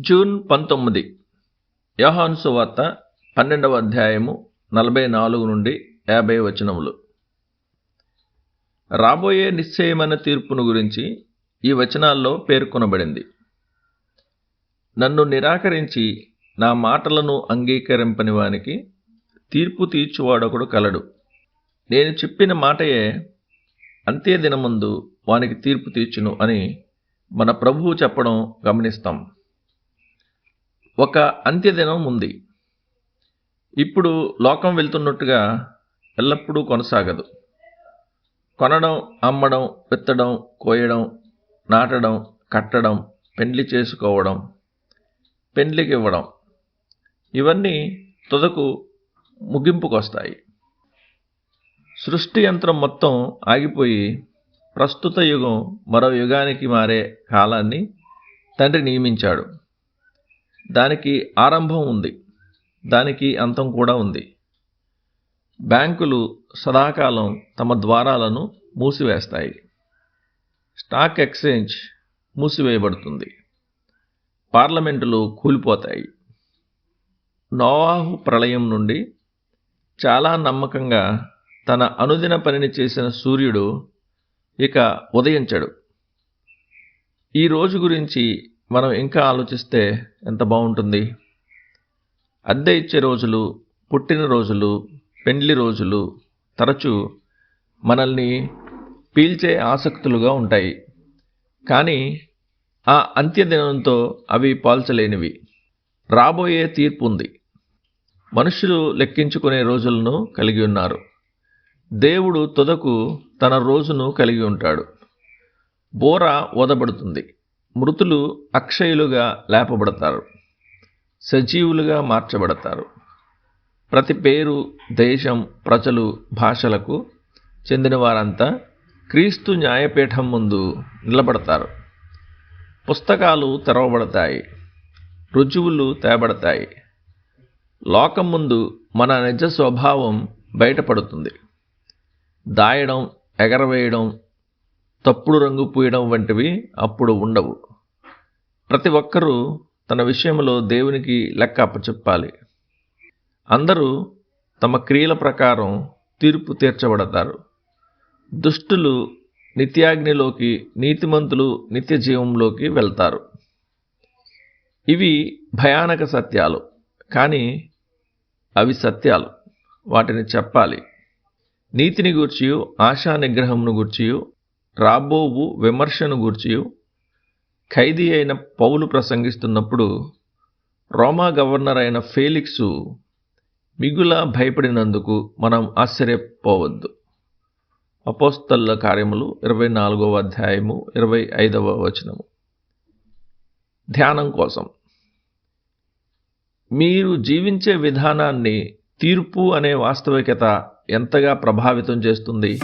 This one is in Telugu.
జూన్ పంతొమ్మిది. యహాన్సు వార్త పన్నెండవ అధ్యాయము నలభై నాలుగు నుండి యాభై వచనములు. రాబోయే నిశ్చయమైన తీర్పును గురించి ఈ వచనాల్లో పేర్కొనబడింది. నన్ను నిరాకరించి నా మాటలను అంగీకరింపని వానికి తీర్పు తీర్చువాడొకడు కలడు. నేను చెప్పిన మాటయే అంత్య దినముందు వానికి తీర్పు తీర్చును అని మన ప్రభువు చెప్పడం గమనిస్తాం. ఒక అంత్యదినం ఉంది. ఇప్పుడు లోకం వెళ్తున్నట్టుగా ఎల్లప్పుడూ కొనసాగదు. కొనడం అమ్మడం విత్తడం కోయడం నాటడం కట్టడం పెండ్లి చేసుకోవడం పెండ్లికి ఇవ్వడం ఇవన్నీ తుదకు ముగింపుకొస్తాయి. సృష్టి యంత్రం మొత్తం ఆగిపోయి ప్రస్తుత యుగం మరో యుగానికి మారే కాలాన్ని తండ్రి నియమించాడు. దానికి ఆరంభం ఉంది. దానికి అంతం కూడా ఉంది. బ్యాంకులు సదాకాలం తమ ద్వారాలను మూసివేస్తాయి. స్టాక్ ఎక్స్చేంజ్ మూసివేయబడుతుంది. పార్లమెంటులు కూలిపోతాయి. నోవాహు ప్రళయం నుండి చాలా నమ్మకంగా తన అనుదిన పనిని చేసిన సూర్యుడు ఇక ఉదయించడు. ఈ రోజు గురించి మనం ఇంకా ఆలోచిస్తే ఎంత బాగుంటుంది? అద్దె ఇచ్చే రోజులు పుట్టినరోజులు పెండ్లి రోజులు తరచూ మనల్ని పీల్చే ఆసక్తులుగా ఉంటాయి. కానీ ఆ అంత్యదినంతో అవి పాల్చలేనివి. రాబోయే తీర్పు ఉంది. మనుషులు లెక్కించుకునే రోజులను కలిగి ఉన్నారు. దేవుడు తుదకు తన రోజును కలిగి ఉంటాడు. బోర ఓదబడుతుంది. మృతులు అక్షయులుగా లేపబడతారు సజీవులుగా మార్చబడతారు. ప్రతి పేరు దేశం ప్రజలు భాషలకు చెందిన వారంతా క్రీస్తు న్యాయపీఠం ముందు నిలబడతారు. పుస్తకాలు తెరవబడతాయి రుజువులు తేబడతాయి. లోకం ముందు మన నిజ స్వభావం బయటపడుతుంది. దాయడం ఎగరవేయడం తప్పుడు రంగు పూయడం వంటివి అప్పుడు ఉండవు. ప్రతి ఒక్కరూ తన విషయంలో దేవునికి లెక్క అప్పచెప్పాలి అందరూ తమ క్రియల ప్రకారం తీర్పు తీర్చబడతారు. దుష్టులు నిత్యాగ్నిలోకి నీతిమంతులు నిత్య జీవంలోకి వెళ్తారు. ఇవి భయానక సత్యాలు కానీ అవి సత్యాలు. వాటిని చెప్పాలి. నీతిని గూర్చియు ఆశా నిగ్రహమును గూర్చియు రాబోవు విమర్శను గూర్చి ఖైదీ అయిన పౌలు ప్రసంగిస్తున్నప్పుడు రోమా గవర్నర్ అయిన ఫేలిక్సు మిగుల భయపడినందుకు మనం ఆశ్చర్యపోవద్దు. అపోస్తల్ల కార్యములు ఇరవై నాలుగవ అధ్యాయము ఇరవై ఐదవ వచనము. ధ్యానం కోసం. మీరు జీవించే విధానాన్ని తీర్పు అనే వాస్తవికత ఎంతగా ప్రభావితం చేస్తుంది?